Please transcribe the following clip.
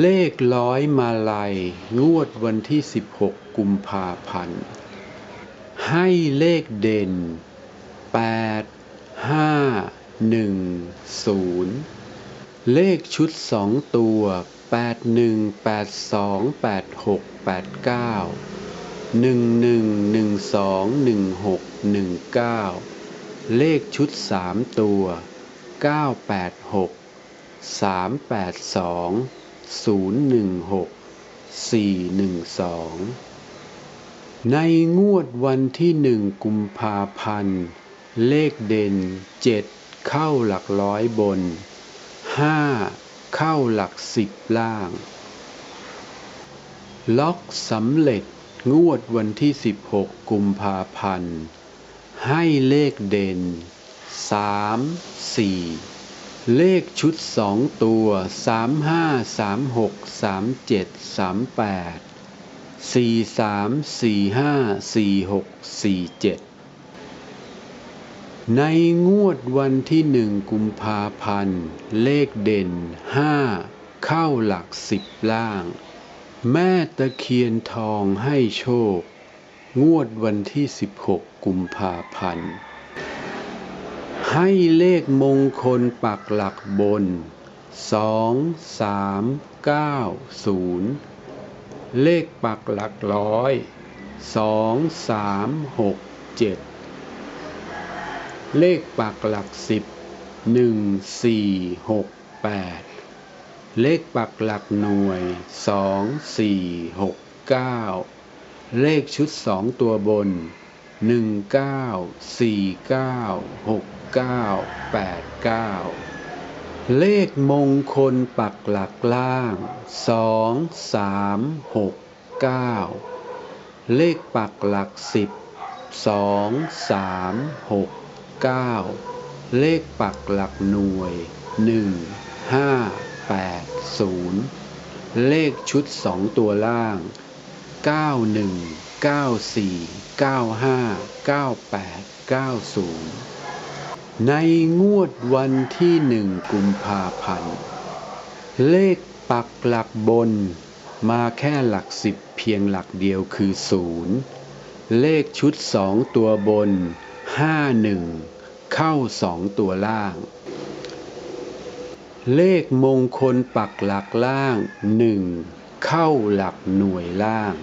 เลขร้อยมาลัย งวดวันที่ 16 กุมภาพันธ์ ให้เลขเด่น 8 5 1 0 เลขชุด 2 ตัว 8 1 8 2 8 6 8 9 1 1 1 2 1 6 1 9 เลขชุด 3 ตัว 986 382 9 8 6 3 8 2 016 412ในงวดวันที่หนึ่งกุมภาพันธ์ เลขเด่นเจ็ดเข้าหลักร้อยบนห้าเข้าหลักสิบล่าง ล็อกสำเร็จงวดวันที่ 16 กุมภาพันธ์ ให้เลขเด่น 3 4 เลขชุด2ตัว 3 5 3 6 3 7 3 8 4 3 4 5 4 6 4 7 ในงวดวันที่หนึ่งกุมภาพันธ์ เลขเด่น 5 เข้าหลักสิบล่าง แม่ตะเคียนทองให้โชค งวดวันที่ 16 กุมภาพันธ์ ให้เลขมงคลปักหลักบน 2 3 9 0 เลขปักหลักร้อย 2 3 6 7 เลขปักหลักสิบ1 4 6 8เลขปักหลักหน่วย2 4 6 9เลขชุด2ตัวบน หนึ่งเก้าสี่เก้าหกเก้าแปดเก้าเลขมงคลปักหลักล่างสองสามหกเก้าเลขปักหลักสิบสองสามหกเก้าเลขปักหลักหน่วยหนึ่งห้าแปดศูนย์เลขชุดสองตัวล่างเก้าหนึ่ง 91 94 95 98 90ในงวดวันที่หนึ่งกุมภาพันธ์ เลขปักหลักบนมาแค่หลักสิบเพียงหลักเดียวคือศูนย์เลขชุดสองตัวบนห้าหนึ่งเข้าสองตัวล่าง เลขมงคลปักหลักล่างหนึ่งเข้าหลักหน่วยล่าง